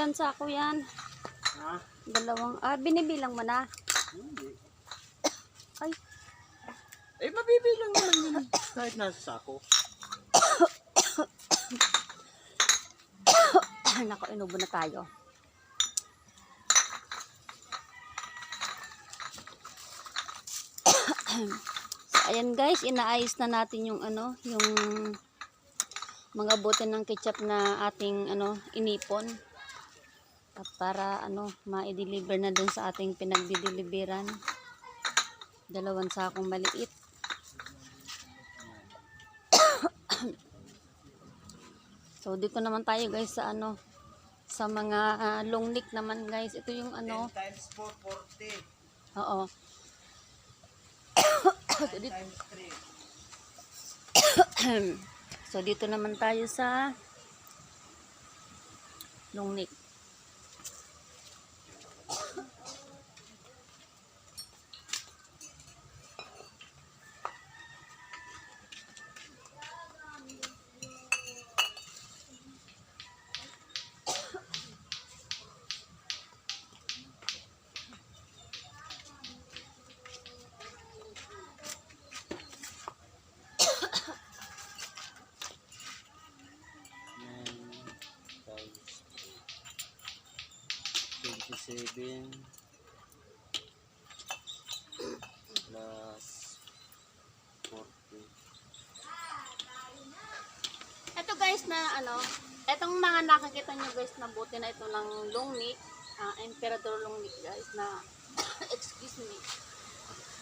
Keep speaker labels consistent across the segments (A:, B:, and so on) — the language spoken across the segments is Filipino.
A: Ilan sako yan?
B: Ha?
A: Dalawang, ah, binibilang mo na.
B: Hindi.
A: Ay,
B: Eh, mabibilang naman yun. Kahit nasa sako.
A: nako, inubo na tayo. so, ayan guys, inaayos na natin yung ano, yung mga bote ng ketchup na ating ano, inipon. At para ano, ma-deliver na dun sa ating pinagdideliveran. Dalawang sakong maliit. So dito naman tayo guys sa ano sa mga ah, long neck naman guys. Ito yung ano,
B: times 4, 40.
A: oo. so, dito,
B: times 3.
A: so dito naman tayo sa long neck.
B: 27 plus 40.
A: Ito guys na ano, etong mga nakakita nyo guys na buti na ito ng long neck, ah, emperador long neck guys na, excuse me,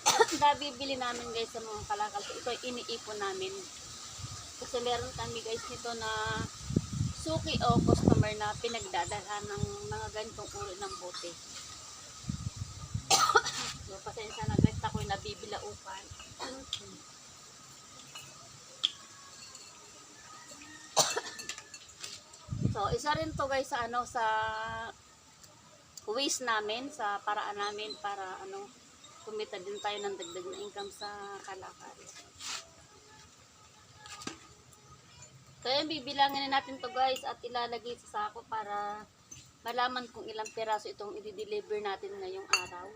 A: nabibili namin guys sa mga kalakal. Ito iniipon namin. Kasi meron kami guys nito na suki o customer na pinagdadalhan ng mga ganitong uri ng bote. so, pasensya na guys, ako'y nabibilaupan. So, isa rin to guys sa ano sa ways namin, sa paraan namin para ano kumita din tayo ng dagdag na income sa kalakal. Kaya bibilangin na natin to guys at ilalagay sa sako para malaman kung ilang piraso itong i-deliver natin ngayong araw.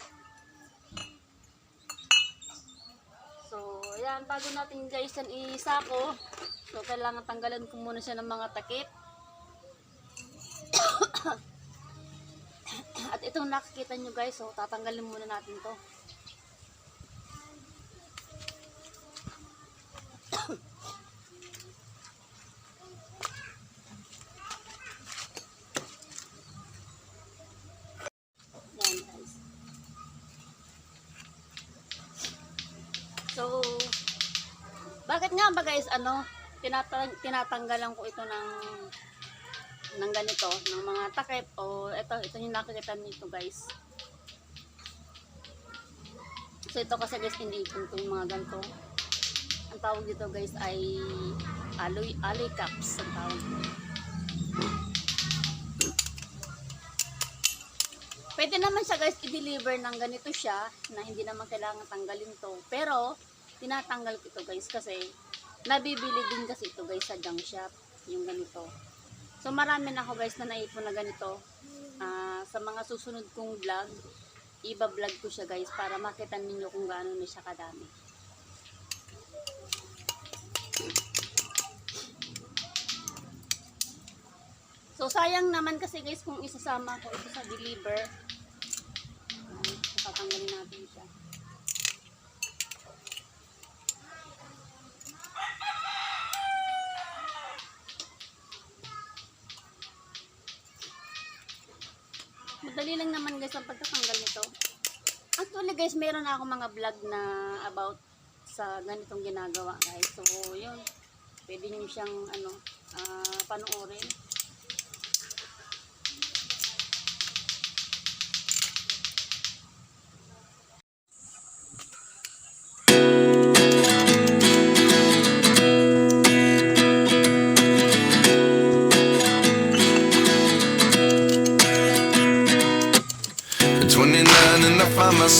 A: So, ayan, bago natin guys yan isako, so kailangan tanggalan ko muna siya ng mga takip. At itong nakikita nyo guys, so tatanggalin muna natin to. Yan guys. So, nga ba guys, ano, tinatang tinatanggalan ko ito ng ng ganito, ng mga takip o ito, ito yung nakikita nito guys. So ito kasi guys, iniipon ko yung mga ganito. Ang tawag dito guys ay aloy, aloy caps ang tawag. Pwede naman siya guys i-deliver ng ganito siya na hindi naman kailangan tanggalin to. Pero tinatanggal ko ito guys kasi nabibili din kasi ito guys sa junk shop yung ganito. So marami na ako guys na naipon na ganito. Ah, sa mga susunod kong vlog, iba-vlog ko siya guys para makita ninyo kung gaano na siya kadami. So sayang naman kasi guys kung isasama ko ito sa deliver. Ayan, tatanggalin natin siya. Madali lang naman guys ang pagtatanggal nito. Actually guys, meron na ako mga vlog na about sa ganitong ginagawa guys. So, yun. Pwede nyo siyang ano, ah, panoorin.